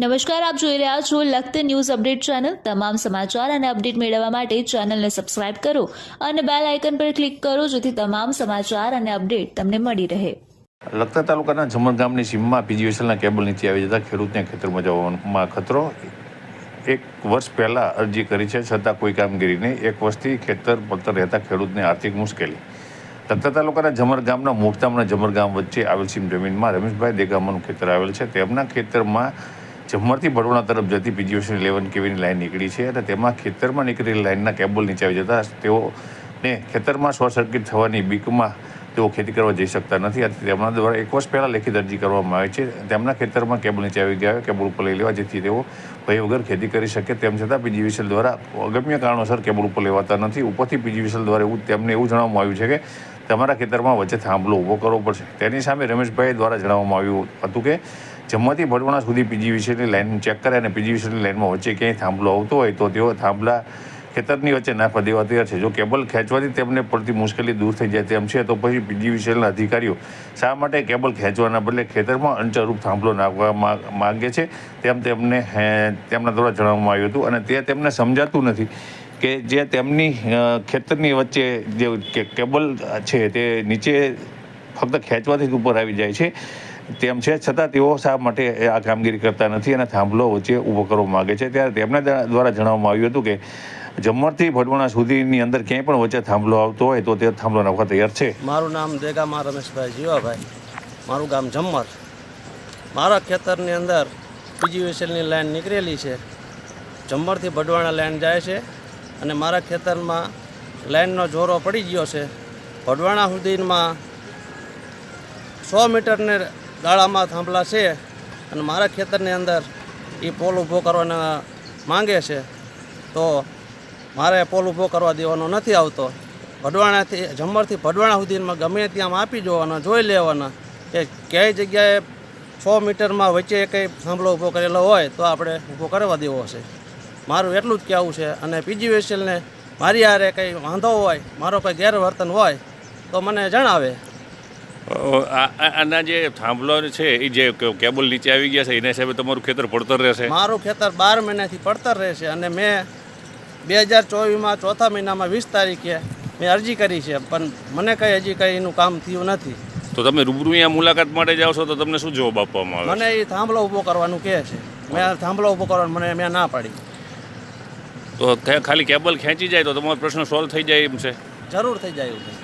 નમસ્કાર, આપ જોઈ રહ્યા છો લખત ન્યૂઝ અપડેટ ચેનલ. તમામ સમાચાર અને અપડેટ મેળવવા માટે ચેનલને સબસ્ક્રાઇબ કરો અને બેલ આઇકન પર ક્લિક કરો, જેથી તમામ સમાચાર અને અપડેટ તમને મળી રહે. લખતર તાલુકાના જમણ ગામની સીમમાં પીજીવીએસએલના કેબલ નીચે આવી જતા ખેડૂતને ખેતરમાં જવામાં ખતરો. એક વર્ષ પહેલાં અરજી કરી છે, છતાં કોઈ કામગીરી નહીં. એક વર્ષથી ખેતર પડતર રહેતા ખેડૂતને આર્થિક મુશ્કેલી. લખતર તાલુકાના જમર ગામના મોગતામ અને જમર ગામ વચ્ચે આવેલ સીમ જમીનમાં રમેશભાઈ દેગામાનું ખેતર આવેલ છે. તેમના ખેતરમાં જમરથી બડોણા તરફ જતી પીજીવીએસએલ ઇલેવન કેવીની લાઈન નીકળી છે અને તેમાં ખેતરમાં નીકળેલી લાઇનના કેબલ નીચે આવી જતા તેઓને ખેતરમાં શોર્ટ સર્કિટ થવાની બીકમાં તેઓ ખેતી કરવા જઈ શકતા નથી. આથી તેમના દ્વારા એક વર્ષ પહેલાં લેખિત અરજી કરવામાં આવે છે. તેમના ખેતરમાં કેબલ નીચે આવી ગયા કેબલ ઉપર લઈ લેવા, જેથી તેઓ ભય વગર ખેતી કરી શકે. તેમ છતાં પીજીવીસીએલ દ્વારા અગમ્ય કારણોસર કેબલ ઉપર લેવાતા નથી. ઉપરથી પીજીવીસીએલ દ્વારા એવું તેમને એવું જણાવવામાં આવ્યું છે કે તમારા ખેતરમાં વચ્ચે થાંભલો ઊભો કરવો પડશે. તેની સામે રમેશભાઈ દ્વારા જણાવવામાં આવ્યું હતું કે જમવાથી ભડવાણા સુધી પીજીવીસીની લાઇન ચેક કરે અને પીજીવીસીએલની લાઇનમાં વચ્ચે ક્યાંય થાંભલો આવતો હોય તો તેઓ થાંભલા ખેતરની વચ્ચે નાખવા દેવા તૈયાર છે. જો કેબલ ખેંચવાથી તેમને પડતી મુશ્કેલી દૂર થઈ જાય તેમ છે, તો પછી પીજીવીસીએલના અધિકારીઓ શા માટે કેબલ ખેંચવાના બદલે ખેતરમાં અંચરૂપ થાંભલો નાખવા માગે છે તેમ તેમને તેમના દ્વારા જણાવવામાં આવ્યું હતું. અને તે તેમને સમજાતું નથી કે જે તેમની ખેતરની વચ્ચે જે કેબલ છે તે નીચે ફક્ત ખેંચવાથી જ ઉપર આવી જાય છે. તેમ છે, છતાં તેઓ શા માટે આ કામગીરી કરતા નથી અને થાંભલો વચ્ચે ઊભો કરવા માગે છે? ત્યારે તેમના દ્વારા જણાવવામાં આવ્યું હતું કે જમણથી ભડવાણા સુધીની અંદર ક્યાંય પણ વચ્ચે થાંભલો આવતો હોય તો તે થાંભલો નાખવા તૈયાર છે. મારું નામ દેગામાં રમેશભાઈ જીવાભાઈ. મારું ગામ જમ્મર. મારા ખેતરની અંદર પીજીવીએસએલની લાઈન નીકળેલી છે. જમ્મરથી ભડવાણા લાઈન જાય છે અને મારા ખેતરમાં લાઈનનો જોરો પડી ગયો છે. ભડવાણા સુધીમાં સો મીટરને ગાળામાં થાંભલા છે અને મારા ખેતરની અંદર એ પોલ ઊભો કરવાના માંગે છે. તો મારે પોલ ઊભો કરવા દેવાનો નથી આવતો. ભડવાણાથી, જમરથી ભડવાણા સુધીમાં ગમે ત્યાં આપી જોવાના, જોઈ લેવાના કે ક્યાંય જગ્યાએ છ મીટરમાં વચ્ચે કંઈ થાંભલો ઊભો કરેલો હોય તો આપણે ઊભો કરવા દેવો છે. મારું એટલું જ કહેવું છે અને પીજી વેસેલને મારી હારે કંઈ વાંધો હોય, મારો કંઈ ગેરવર્તન હોય તો મને જણાવે. આના જે થાંભલો છે એ જે કેબલ નીચે આવી ગયા છે એના હિસાબે તમારું ખેતર પડતર રહેશે. મારું ખેતર બાર મહિનાથી પડતર રહેશે અને મેં બે હજાર ચોવીસમાં ચોથા મહિનામાં વીસ તારીખે મેં અરજી કરી છે પણ મને કંઈ હજી કંઈ એનું કામ થયું નથી. તો તમે રૂબરૂ અહીંયા મુલાકાત માટે જાઓ છો તો તમને શું જવાબ આપવામાં આવે મને એ થાંભલો ઊભો કરવાનું કહે છે. મેં થાંભલો ઊભો કરવાનું મને મેં ના પાડી. તો ખાલી કેબલ ખેંચી જાય તો તમારો પ્રશ્ન સોલ્વ થઈ જાય એમ છે? જરૂર થઈ જાય એવું